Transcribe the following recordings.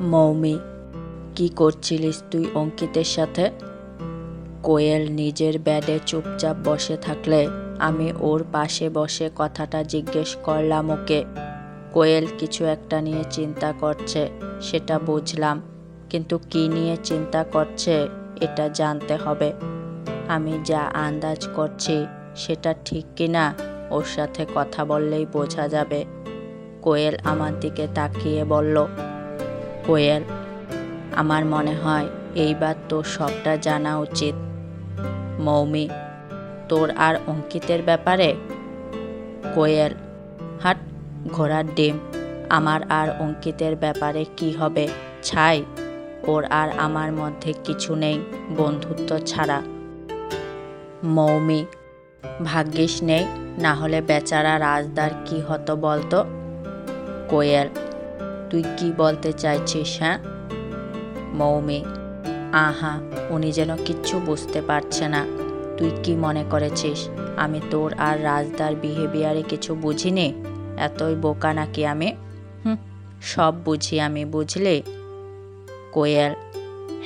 মৌমি, কি করছিলিস তুই অঙ্কিতের সাথে? কোয়েল নিজের ব্যাডে চুপচাপ বসে থাকলে আমি ওর পাশে বসে কথাটা জিজ্ঞেস করলাম ওকে। কোয়েল কিছু একটা নিয়ে চিন্তা করছে, সেটা বুঝলাম, কিন্তু কি নিয়ে চিন্তা করছে এটা জানতে হবে। আমি যা আন্দাজ করছি সেটা ঠিক কি না ওর সাথে কথা বললেই বোঝা যাবে। কোয়েল আমার দিকে তাকিয়ে বলল কোয়েল আমার মনে হয় এইবার তোর সবটা জানা উচিত। মৌমি, তোর আর অঙ্কিতের ব্যাপারে? কোয়েল, হাট, ঘোড়ার ডিম, আমার আর অঙ্কিতের ব্যাপারে কি হবে? ছাই, ওর আর আমার মধ্যে কিছু নেই, বন্ধুত্ব ছাড়া। মৌমি, ভাগ্যিস নেই, না হলে বেচারা রাজদার কি হতো বলতো? কোয়েল তুই কি বলতে চাইছিস হ্যাঁ? মৌমি, আহা, উনি যেন কিচ্ছু বুঝতে পারছে না। তুই কি মনে করেছিস, আমি তোর আর রাজদার বিহেভিয়ারে কিছু বুঝিনি? এতই বোকা নাকি আমি? হুম, সব বুঝি আমি, বুঝলে? কোয়েল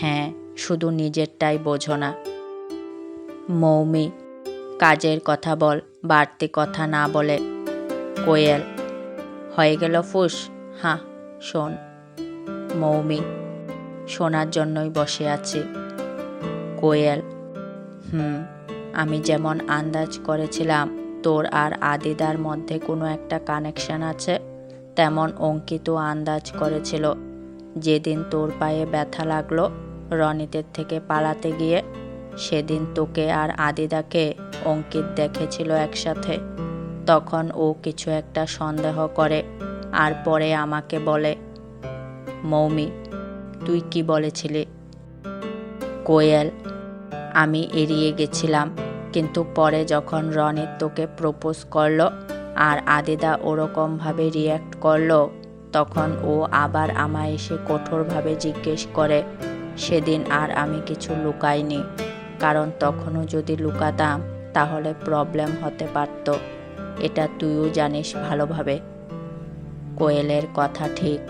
হ্যাঁ শুধু নিজেরটাই বোঝো না। মৌমি, কাজের কথা বল, বাড়তি কথা না বলে। কোয়েল, হয়ে গেল ফুস হাঁ শোন, মৌমি শোনার জন্যই বসে আছি। কোয়েল, হুম, আমি যেমন আন্দাজ করেছিলাম, তোর আর আদিদার মধ্যে কোনো একটা কানেকশন আছে? তেমন অঙ্কিত আন্দাজ করেছিল। যেদিন তোর পায়ে ব্যথা লাগল, রনিতের থেকে পালাতে গিয়ে, সেদিন তোকে আর আদিদাকে অঙ্কিত দেখেছিল একসাথে। তখন ও কিছু একটা সন্দেহ করে আর পরে আমাকে বলে, মৌমি, তুই কি বলেছিলি? কোয়েল, আমি এড়িয়ে গেছিলাম, কিন্তু পরে যখন রনের তোকে প্রপোজ করল আর আদিদা ওরকমভাবে রিয়্যাক্ট করল, তখন ও আবার আমায় এসে কঠোরভাবে জিজ্ঞেস করে, সেদিন আর আমি কিছু লুকাইনি, কারণ তখনও যদি লুকাতাম তাহলে প্রবলেম হতে পারত। এটা তুইও জানিস ভালোভাবে। কোয়েলের কথা ঠিক।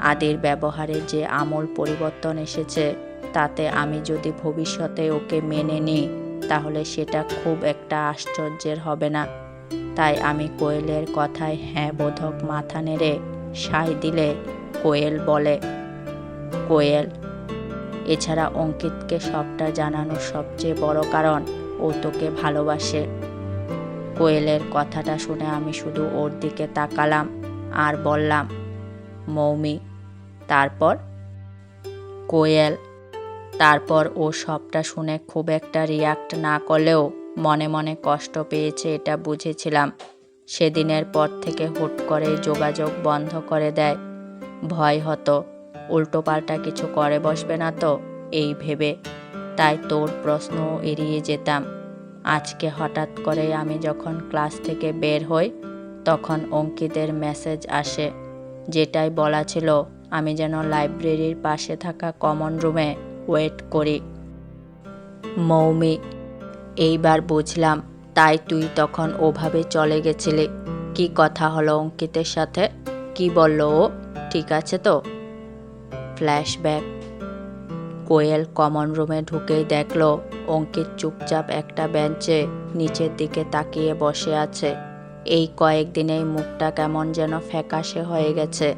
আদির ব্যবহারে যে আমূল পরিবর্তন এসেছে, তাতে আমি যদি ভবিষ্যতে ওকে মেনে নিই, তাহলে সেটা খুব একটা আশ্চর্যের হবে না। তাই আমি কোয়েলের কথায় হ্যাঁ বোধক মাথা নেড়ে সাই দিলে কোয়েল বলে, কোয়েল, এছাড়া অঙ্কিতকে সবটা জানানোর সবচেয়ে বড় কারণ ও তোকে ভালোবাসে। কোয়েলের কথাটা শুনে আমি শুধু ওর দিকে তাকালাম। আর বললাম, মৌমি, তারপর? কোয়েল। তারপর ও সবটা শুনে খুব একটা রিয়াক্ট না করলেও মনে মনে কষ্ট পেয়েছে এটা বুঝেছিলাম। সেদিনের পর থেকে হুট করে যোগাযোগ বন্ধ করে দেয়। ভয় হতো উল্টোপাল্টা কিছু করে বসবে না তো, এই ভেবে। তাই তোর প্রশ্ন এড়িয়ে যেতাম। আজকে হঠাৎ করে আমি যখন ক্লাস থেকে বের হই তখন অঙ্কিতের মেসেজ আসে, যেটাই বলা ছিল, আমি যেন লাইব্রেরির পাশে থাকা কমন রুমে ওয়েট করি। মৌমি, এইবার বুঝলাম, তাই তুই তখন ওভাবে চলে গেছিলি। কি কথা হলো অঙ্কিতের সাথে? কি বলল ও? ঠিক আছে তো? ফ্ল্যাশব্যাক কোয়েল কমন রুমে ঢুকেই দেখল, অঙ্কিত চুপচাপ একটা বেঞ্চে নিচের দিকে তাকিয়ে বসে আছে। এই কয়েকদিনেই মুখটা কেমন যেন ফ্যাকাশে হয়ে গেছে।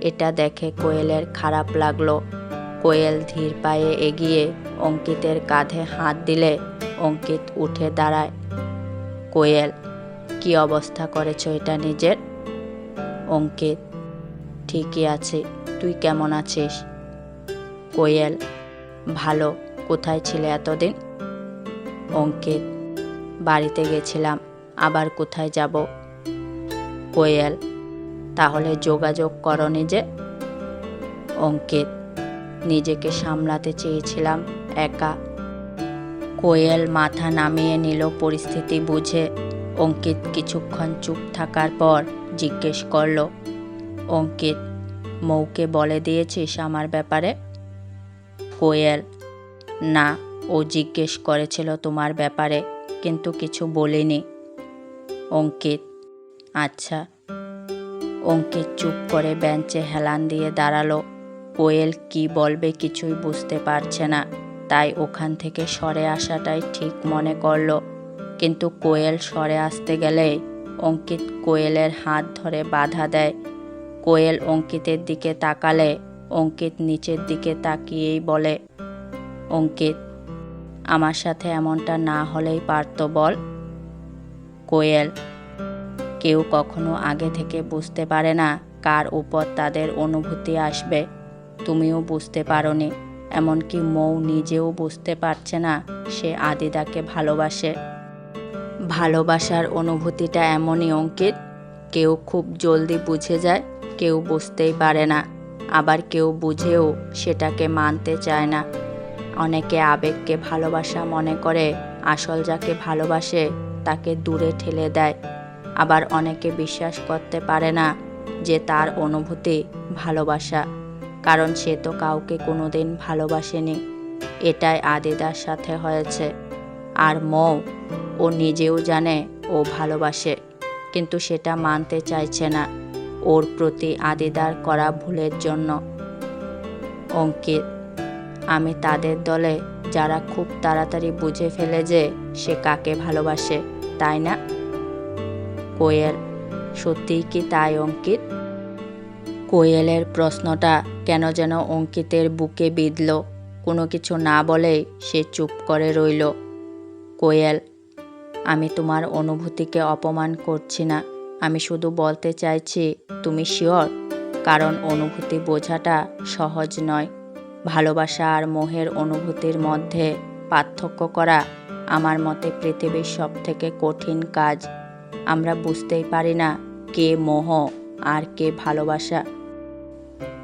এটা দেখে কোয়েলের খারাপ লাগল। কোয়েল ধীর পায়ে এগিয়ে অঙ্কিতের কাঁধে হাত দিলে অঙ্কিত উঠে দাঁড়ায়। কোয়েল, কি অবস্থা করেছ এটা নিজের? অঙ্কিত, ঠিকই আছে, তুই কেমন আছিস? কোয়েল, ভালো, কোথায় ছিলে এতদিন? অঙ্কিত, বাড়িতে গেছিলাম। আবার কোথায় যাব? কোয়েল, তাহলে যোগাযোগ করনি যে? অঙ্কিত, নিজেকে সামলাতে চেয়েছিলাম একা। কোয়েল মাথা নামিয়ে নিল পরিস্থিতি বুঝে। অঙ্কিত কিছুক্ষণ চুপ থাকার পর জিজ্ঞেস করল, অঙ্কিত, মৌকে বলে দিয়েছিস আমার ব্যাপারে? কোয়েল, না, ও জিজ্ঞেস করেছিল তোমার ব্যাপারে, কিন্তু কিছু বলিনি। অঙ্কিত। আচ্ছা। অঙ্কিত চুপ করে বেঞ্চে হেলান দিয়ে দাঁড়াল। কোয়েল কি বলবে কিছুই বুঝতে পারছে না। তাই ওখান থেকে সরে আসাটাই ঠিক মনে করল। কিন্তু কোয়েল সরে আসতে গেলে অঙ্কিত কোয়েলের হাত ধরে বাধা দেয়। কোয়েল অঙ্কিতের দিকে তাকালে অঙ্কিত নিচের দিকে তাকিয়েই বলে, অঙ্কিত, আমার সাথে এমনটা না হলেই পারতো বল। কোয়েল। কেউ কখনো আগে থেকে বুঝতে পারে না কার উপর তাদের অনুভূতি আসবে। তুমিও বুঝতে পারোনি, এমনকি মৌ নিজেও বুঝতে পারছে না সে আদিদাকে ভালোবাসে। ভালোবাসার অনুভূতিটা এমনই, অঙ্কিত। কেউ খুব জলদি বুঝে যায়, কেউ বুঝতেই পারে না। আবার কেউ বুঝেও সেটাকে মানতে চায় না। অনেকে আবেগকে ভালোবাসা মনে করে, আসল যাকে ভালোবাসে তাকে দূরে ঠেলে দেয়। আবার অনেকে বিশ্বাস করতে পারে না যে তার অনুভূতি ভালোবাসা, কারণ সে তো কাউকে কোনোদিন ভালোবাসেনি। এটাই আদিদার সাথে হয়েছে। আর মৌ, ও নিজেও জানে ও ভালোবাসে, কিন্তু সেটা মানতে চাইছে না ওর প্রতি আদিদার করা ভুলের জন্য। অঙ্কিত, আমি তাদের দলে যারা খুব তাড়াতাড়ি বুঝে ফেলে যে সে কাকে ভালোবাসে তাই না? কোয়েল, সত্যিই কি তাই, অঙ্কিত? কোয়েলের প্রশ্নটা কেন যেন অঙ্কিতের বুকে বিঁধল, কোনো কিছু না বলেই সে চুপ করে রইল। কোয়েল, আমি তোমার অনুভূতিকে অপমান করছি না, আমি শুধু বলতে চাইছি, তুমি শিওর? কারণ অনুভূতি বোঝাটা সহজ নয়। ভালোবাসা আর মোহের অনুভূতির মধ্যে পার্থক্য করা আমার মতে পৃথিবীর সব থেকে কঠিন কাজ। আমরা বুঝতেই পারি না কে মোহ আর কে ভালোবাসা।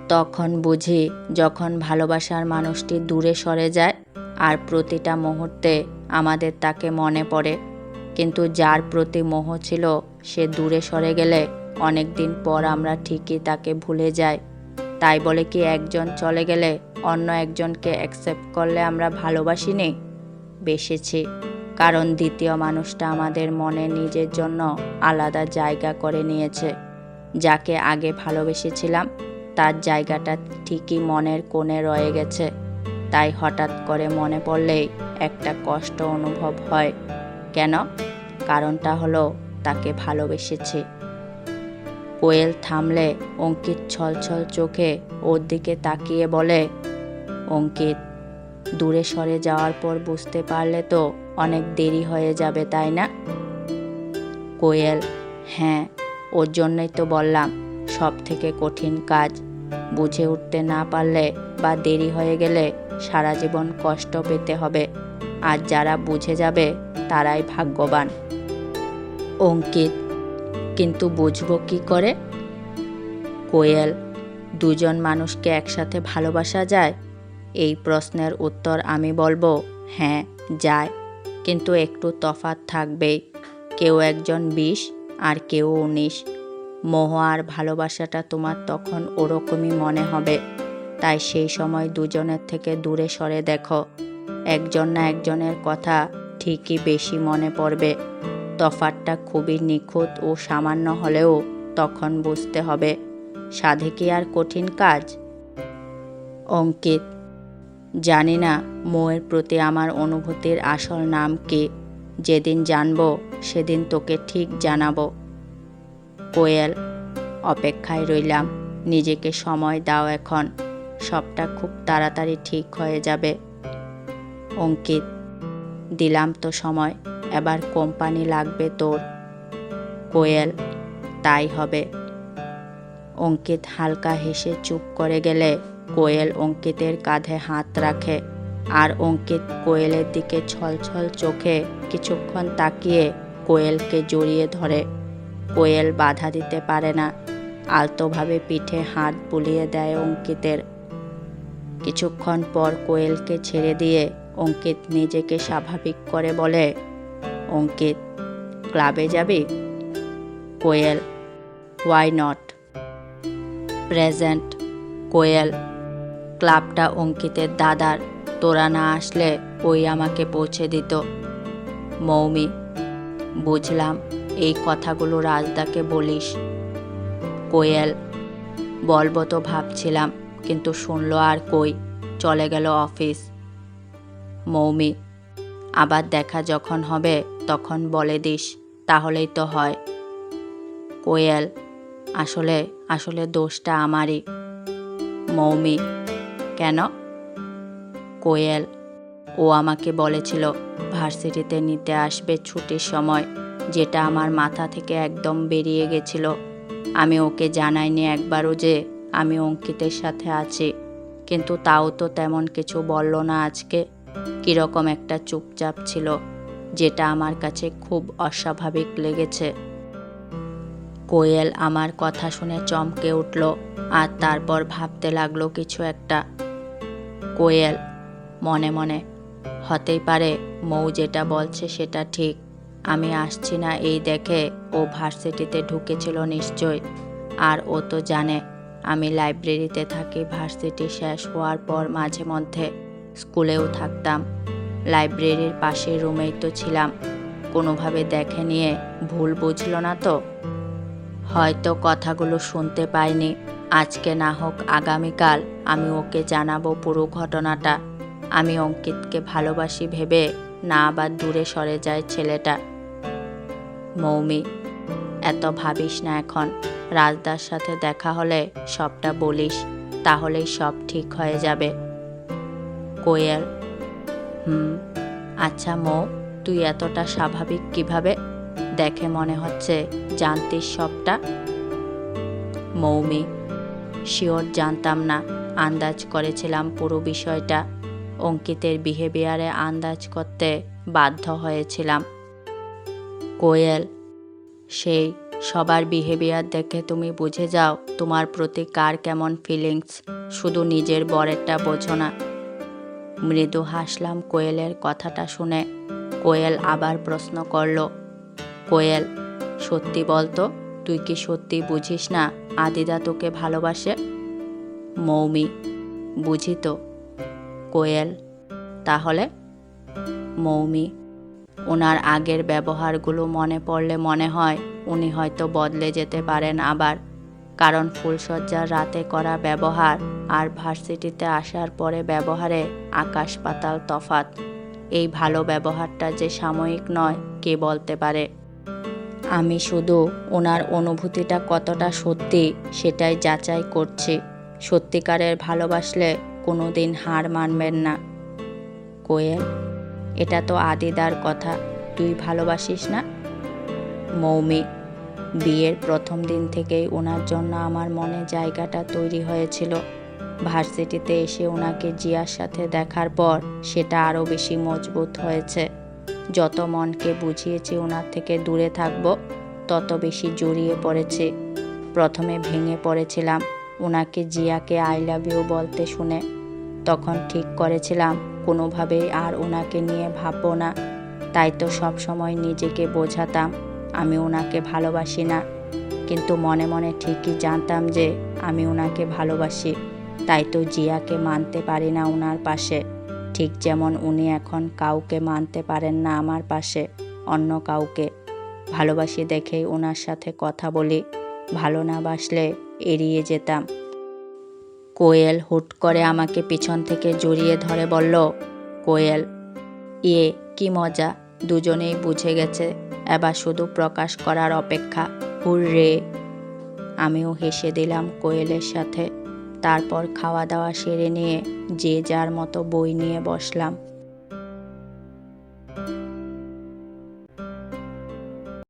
তখন বুঝি যখন ভালোবাসার মানুষটি দূরে সরে যায় আর প্রতিটা মুহূর্তে আমাদের তাকে মনে পড়ে। কিন্তু যার প্রতি মোহ ছিল, সে দূরে সরে গেলে অনেক দিন পর আমরা ঠিকই তাকে ভুলে যাই। তাই বলে কি একজন চলে গেলে অন্য একজনকে অ্যাকসেপ্ট করলে আমরা ভালোবাসি ভালোবাসিনি? বেসেছি, কারণ দ্বিতীয় মানুষটা আমাদের মনে নিজের জন্য আলাদা জায়গা করে নিয়েছে। যাকে আগে ভালোবেসেছিলাম, তার জায়গাটা ঠিকই মনের কোণে রয়ে গেছে। তাই হঠাৎ করে মনে পড়লেই একটা কষ্ট অনুভব হয়। কেন? কারণটা হলো তাকে ভালোবেসেছি। কোয়েল থামলে অঙ্কিত ছলছল চোখে ওর দিকে তাকিয়ে বলে, অঙ্কিত দূরে সরে যাওয়ার পর বুঝতে পারলে তো অনেক দেরি হয়ে যাবে, তাই না? কোয়েল হ্যাঁ ওর জন্যই তো বললাম সব থেকে কঠিন কাজ। বুঝে উঠতে না পারলে বা দেরি হয়ে গেলে সারা জীবন কষ্ট পেতে হবে। আর যারা বুঝে যাবে, তারাই ভাগ্যবান। অঙ্কিত, কিন্তু বুঝব কি করে? কোয়েল, দুজন মানুষকে একসাথে ভালোবাসা যায়? এই প্রশ্নের উত্তর আমি বলব হ্যাঁ যায়। কিন্তু একটু তফাৎ থাকবেই কেউ একজন বিশ আর কেউ উনিশ। মোহ আর ভালোবাসাটা তোমার তখন ওরকমই মনে হবে। তাই সেই সময় দুজনের থেকে দূরে সরে দেখো। একজন না একজনের কথা ঠিকই বেশি মনে পড়বে। তফাতটা খুবই নিখুঁত ও সামান্য হলেও তখন বুঝতে হবে। সাধে কি আর কঠিন কাজ? অঙ্কিত জানি না মোয়ের প্রতি আমার অনুভূতির আসল নাম কি। যেদিন জানব, সেদিন তোকে ঠিক জানাব। কোয়েল, অপেক্ষায় রইলাম। নিজেকে সময় দাও এখন। সবটা খুব তাড়াতাড়ি ঠিক হয়ে যাবে। অঙ্কিত, দিলাম তো সময়, এবার কোম্পানি লাগবে তোর। কোয়েল, তাই হবে। অঙ্কিত হালকা হেসে চুপ করে গেলে কোয়েল অঙ্কিতের কাঁধে হাত রাখে আর অঙ্কিত কোয়েলের দিকে ছলছল চোখে কিছুক্ষণ তাকিয়ে কোয়েলকে জড়িয়ে ধরে। কোয়েল বাধা দিতে পারে না। আলতোভাবে পিঠে হাত বুলিয়ে দেয় অঙ্কিতের। কিছুক্ষণ পর কোয়েলকে ছেড়ে দিয়ে অঙ্কিত নিজেকে স্বাভাবিক করে বলে, অঙ্কিত, ক্লাবে যাবি? Koel why not present Koel ক্লাবটা অঙ্কিতের দাদার। তোরা না আসলে ওই আমাকে পৌঁছে দিত। মৌমি, বুঝলাম এই কথাগুলো রাজদাকে বলিস। কোয়েল, বলব তো ভাবছিলাম, কিন্তু শুনলো আর কই, চলে গেল অফিস। মৌমি, আবার দেখা যখন হবে তখন বলে দিস, তাহলেই তো হয়। কোয়েল, আসলে আসলে দোষটা আমারই। মৌমি কেন? কোয়েল, ও আমাকে বলেছিল ভার্সিটিতে নিতে আসবে ছুটির সময়, যেটা আমার মাথা থেকে একদম বেরিয়ে গেছিল। আমি ওকে জানাইনি একবারও যে আমি অঙ্কিতের সাথে আছি, কিন্তু তাও তো তেমন কিছু বলল না আজকে। কীরকম একটা চুপচাপ ছিল, যেটা আমার কাছে খুব অস্বাভাবিক লেগেছে। কোয়েল আমার কথা শুনে চমকে উঠল, আর তারপর ভাবতে লাগল কিছু একটা। কোয়েল। মনে মনে, হতেই পারে, মৌ যেটা বলছে সেটা ঠিক। আমি আসছি না এই দেখে, ও ভার্সিটিতে ঢুকেছিল নিশ্চয়। আর ও তো জানে, আমি লাইব্রেরিতে থাকি, ভার্সিটি শেষ হওয়ার পর মাঝে মধ্যে স্কুলেও থাকতাম। লাইব্রেরির পাশের রুমেই তো ছিলাম। কোনোভাবে দেখে নিয়ে ভুল বুঝলো না তো? হয়তো কথাগুলো শুনতে পাইনি। আজকে না হোক আগামীকাল আমি ওকে জানাব পুরো ঘটনাটা। আমি অঙ্কিতকে ভালোবাসি ভেবে না আবার দূরে সরে যায় ছেলেটা। মৌমি, এত ভাবিস না এখন। রাজদার সাথে দেখা হলে সবটা বলিস, তাহলেই সব ঠিক হয়ে যাবে। কোয়েল, হুম আচ্ছা মৌ, তুই এতটা স্বাভাবিক কীভাবে? দেখে মনে হচ্ছে জানতিস সবটা। মৌমি শিওর জানতাম না। আন্দাজ করেছিলাম পুরো বিষয়টা। অঙ্কিতের বিহেভিয়ারে আন্দাজ করতে বাধ্য হয়েছিলাম। কোয়েল, সেই সবার বিহেভিয়ার দেখে তুমি বুঝে যাও তোমার প্রতি কার কেমন ফিলিংস শুধু নিজের বরেরটা বোঝো না। মৃদু হাসলাম কোয়েলের কথাটা শুনে। কোয়েল আবার প্রশ্ন করল, কোয়েল, সত্যি বলতো? তুই কি সত্যি বুঝিস না আদিদা তোকে ভালোবাসে? মৌমি, বুঝি তো। কোয়েল, তাহলে? মৌমি, ওনার আগের ব্যবহারগুলো মনে পড়লে মনে হয় উনি হয়তো বদলে যেতে পারেন আবার। কারণ ফুলসজ্জার রাতে করা ব্যবহার আর ভার্সিটিতে আসার পরে ব্যবহারে আকাশ পাতাল তফাত এই ভালো ব্যবহারটা যে সাময়িক নয়, কে বলতে পারে? আমি শুধু ওনার অনুভূতিটা কতটা সত্যি সেটাই যাচাই করছি। সত্যিকারের ভালোবাসলে কোনো দিন হার মানবেন না। কোয়েল, এটা তো আদিদার কথা, তুই ভালোবাসিস না? মৌমি, বিয়ের প্রথম দিন থেকেই ওনার জন্য আমার মনে জায়গাটা তৈরি হয়েছিল। ভার্সিটিতে এসে ওনাকে জিয়ার সাথে দেখার পর সেটা আরও বেশি মজবুত হয়েছে। যত মনকে বুঝিয়েছি ওনার থেকে দূরে থাকব, তত বেশি জড়িয়ে পড়েছে। প্রথমে ভেঙে পড়েছিলাম ওনাকে জিয়াকে আই লাভ ইউ বলতে শুনে। তখন ঠিক করেছিলাম, কোনোভাবেই আর ওনাকে নিয়ে ভাববো না। তাই তো সব সময় নিজেকে বোঝাতাম, আমি ওনাকে ভালোবাসি না। কিন্তু মনে মনে ঠিকই জানতাম যে, আমি ওনাকে ভালোবাসি। তাই তো জিয়াকে মানতে পারি না ওনার পাশে। ঠিক যেমন উনি এখন কাউকে মানতে পারেন না আমার পাশে, অন্য কাউকে। ভালোবাসি দেখেই ওনার সাথে কথা বলি, ভালো না বাসলে এড়িয়ে যেতাম। কোয়েল হুট করে আমাকে পিছন থেকে জড়িয়ে ধরে বলল, কোয়েল ইয়ে কি মজা, দুজনেই বুঝে গেছে, এবার শুধু প্রকাশ করার অপেক্ষা। হুররে! আমিও হেসে দিলাম কোয়েলের সাথে। তারপর খাওয়া দাওয়া সেরে নিয়ে যে যার মতো বই নিয়ে বসলাম।